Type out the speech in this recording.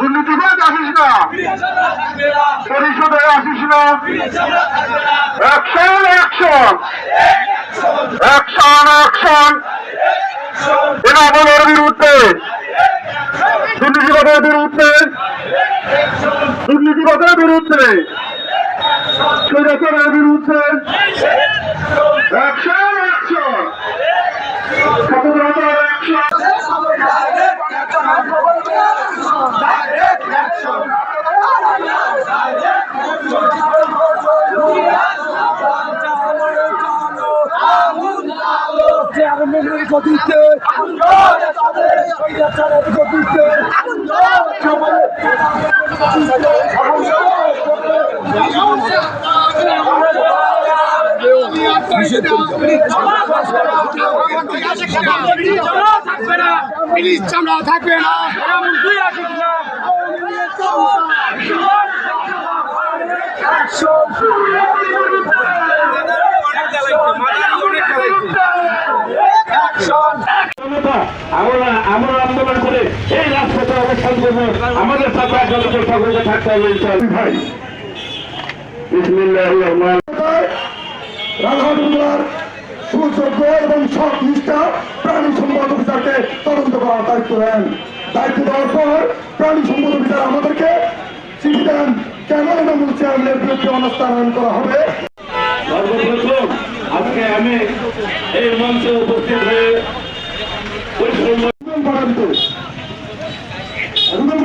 দুর্নীতিবাদ আসিস না। পরিষদে আসিস না। অ্যাকশন অ্যাকশন অ্যাকশন অ্যাকশন এনামলের বিরুদ্ধে। দুর্নীতিবাদের বিরুদ্ধে। দুর্নীতিবাদের বিরুদ্ধে। স্বৈরাচারের বিরুদ্ধে। গতিতে স্বৈরাচারের গতিতে পুলিশ চামড়া থাকবে না জনতা, আমরা আমরা আন্দোলন করে এই রাজপথে অবস্থান করব আমাদের সাথে আপনাদের সকলকে থাকতে হবে ভাই বিসমিল্লাহির রহমানির রাধানগর সুযোগ্য এবং সব নিষ্ঠা প্রাণী সম্পদ অফিসারকে তদন্ত করার দায়িত্ব দেন। দায়িত্ব দেওয়ার পর প্রাণী সম্পদ অফিসার আমাদেরকে চিঠি দেন কেন এনামুল চেয়ারম্যানের বিরুদ্ধে অনাস্থান করা হবে। আজকে আমি এই মঞ্চে উপস্থিত হয়ে அதுதான்